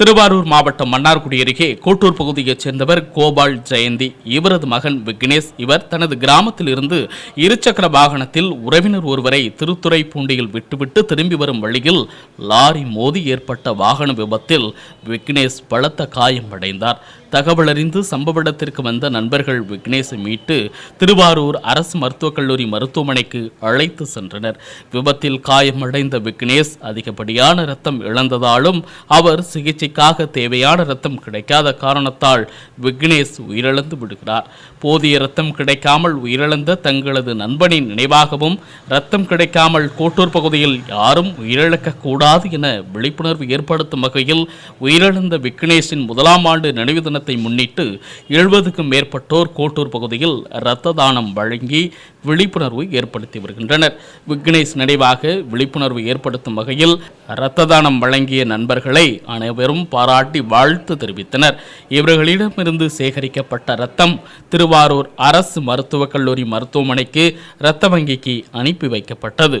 திருவாரூர் மாவட்டம் மன்னார்குடி அருகே கோட்டூர் பகுதியைச் சேர்ந்தவர் கோபால் ஜெயந்தி. இவரது மகன் விக்னேஷ். இவர் தனது கிராமத்தில் இருந்து இருசக்கர வாகனத்தில் உறவினர் ஒருவரை திருத்துறைப்பூண்டியில் விட்டுவிட்டு திரும்பி வரும் வழியில் லாரி மோதி ஏற்பட்ட வாகன விபத்தில் விக்னேஷ் பலத்த காயமடைந்தார். தகவல் அறிந்து சம்பவ இடத்திற்கு வந்த நண்பர்கள் விக்னேஷை மீட்டு திருவாரூர் அரசு மருத்துவக் கல்லூரி மருத்துவமனைக்கு அழைத்து சென்றனர். விபத்தில் காயமடைந்த விக்னேஷ் அதிகப்படியான ரத்தம் இழந்ததாலும் அவர் சிகிச்சைக்காக தேவையான ரத்தம் கிடைக்காத காரணத்தால் விக்னேஷ் உயிரிழந்து விடுகிறார். போதிய ரத்தம் கிடைக்காமல் உயிரிழந்த தங்களது நண்பனின் நினைவாகவும் ரத்தம் கிடைக்காமல் கோட்டூர் பகுதியில் யாரும் உயிரிழக்க கூடாது என விழிப்புணர்வு ஏற்படுத்தும் வகையில் உயிரிழந்த விக்னேஷின் முதலாம் ஆண்டு நினைவு தினத்தை முன்னிட்டு எழுபதுக்கும் மேற்பட்டோர் கோட்டூர் பகுதியில் இரத்த தானம் வழங்கி விழிப்புணர்வு ஏற்படுத்தி வருகின்றனர். விக்னேஷ் நினைவாக விழிப்புணர்வு ஏற்படுத்தும் வகையில் இரத்த தானம் வழங்கிய நண்பர்களை அனைவரும் பாராட்டி வாழ்த்து தெரிவித்தனர். இவர்களிடமிருந்து சேகரிக்கப்பட்ட இரத்தம் திருவாரூர் அரசு மருத்துவக் கல்லூரி மருத்துவமனைக்கு இரத்த வங்கிக்கு அனுப்பி வைக்கப்பட்டது.